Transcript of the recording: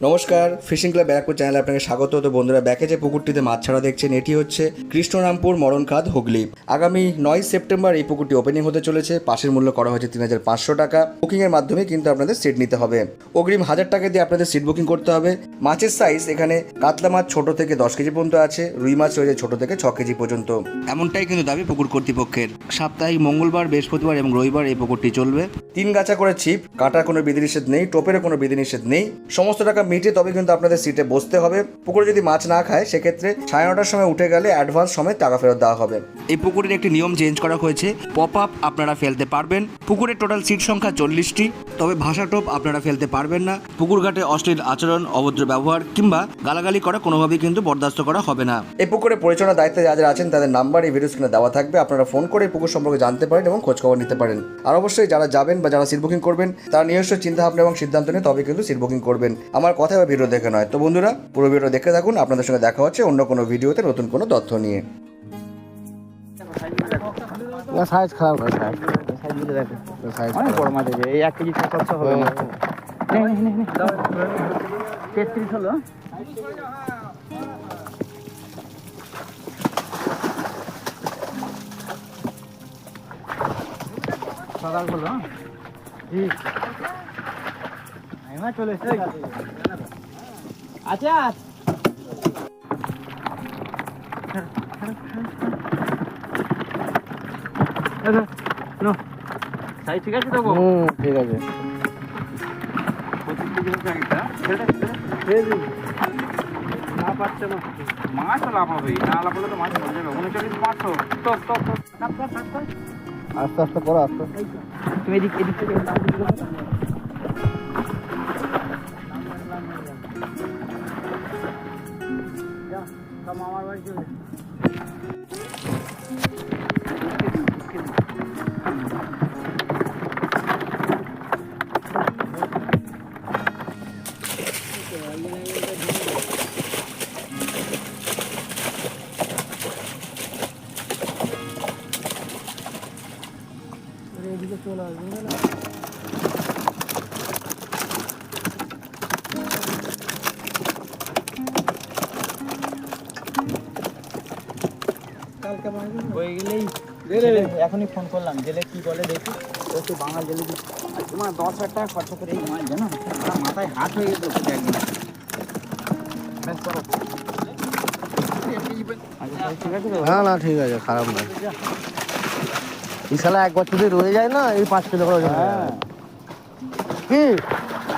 নমস্কার fishing club Barrackpore চ্যানেলে আপনাকে স্বাগত। তো বন্ধুরা ব্যাকে যে পুকুরটিতে মাছ ছাড়া দেখছেন, এটি হচ্ছে কৃষ্ণরামপুর মরণখাদ হুগলি। আগামী নয় সেপ্টেম্বর এই পুকুরটি ওপেনিং হতে চলেছে। পাশের মূল্য করা হয়েছে তিন হাজার পাঁচশো টাকা। বুকিংয়ের মাধ্যমে কিন্তু আপনাদের সিট নিতে হবে। অগ্রিম হাজার টাকা দিয়ে আপনাদের সিট বুকিং করতে হবে। মাছের সাইজ এখানে কাতলা মাছ ছোট থেকে দশ কেজি পর্যন্ত আছে রুই মাছ রয়েছে ছোট থেকে ছ কেজি পর্যন্ত। এমনটাই কিন্তু দাবি পুকুর কর্তৃপক্ষের। সাপ্তাহিক মঙ্গলবার বৃহস্পতিবার এবং রবিবার এই পুকুরটি চলবে। তিন গাছা করে ছিপ কাটার কোনো বিধিনিষেধ নেই টোপেরও কোনো বিধিনিষেধ নেই। সমস্ত টাকা মিটে তবে কিন্তু আপনাদের সিটে বসতে হবে। পুকুরে যদি মাছ না খায় সেক্ষেত্রে সাড়ে নটার সময় উঠে গেলে অ্যাডভান্স সময় টাকা ফেরত দেওয়া হবে। এই পুকুরের একটি নিয়ম চেঞ্জ করা হয়েছে। পপ আপ আপনারা ফেলতে পারবেন। পুকুরের টোটাল সিট সংখ্যা চল্লিশটি। তবে ভাষা টোপ আপনারা ফেলতে পারবেন না। পুকুর ঘাটে অশ্লীল আচরণ অভদ্র ব্যবহার কিংবা গালাগালি করা কোনোভাবেই কিন্তু বরদাস্ত করা হবে না। এই পুকুরে পরিচালনার দায়িত্বে যারা যারা আছেন তাদের নাম্বার এই ভিডিও স্ক্রিনে দেওয়া থাকবে। আপনারা ফোন করে এই পুকুর সম্পর্কে জানতে পারেন এবং খোঁজখবর নিতে পারেন। আর অবশ্যই যারা যাবেন বা যারা সিট বুকিং করবেন তারা নিজস্ব চিন্তা ভাবনা এবং সিদ্ধান্ত নিয়ে তবে কিন্তু সিট বুকিং করবেন। আমার কথা বা ভিডিও দেখে নয়। তো বন্ধুরা পুরো ভিডিও দেখে থাকুন। আপনাদের সঙ্গে দেখা হচ্ছে অন্য কোনো ভিডিওতে নতুন কোনো তথ্য নিয়ে। সাইজ খারাপ হয় সাইজ সাইজ অনেক বড় মাছ এই এক কেজি হবে না। তেত্রিশ হলো। সকাল হলো ঠিক এবার চলে আচ্ছা। ঠিক আছে তো ঠিক আছে। মাছ লাভ হবে না লাভ হলে তো মাছ মরে যাবে উনচল্লিশ পাঁচশো টপ টপ আস্তে আস্তে করো, আস্তে তুমি এদিক এদিক থেকে নাম দিতে পারো? বাড়ি চলে যা। হয়ে গেলেই এখনই ফোন করলাম জেলে কি বলে দেখি। তো একটু বাঙাল জেলে দি তোমার দশ হাজার টাকা খরচা করে এই মাছ জানো? মাথায় হাত হয়ে গেছে একদিন। না না ঠিক আছে খারাপ না এই শালা এক বছর রয়ে যায় না এই পাঁচ কিলো করে হ্যাঁ। কি?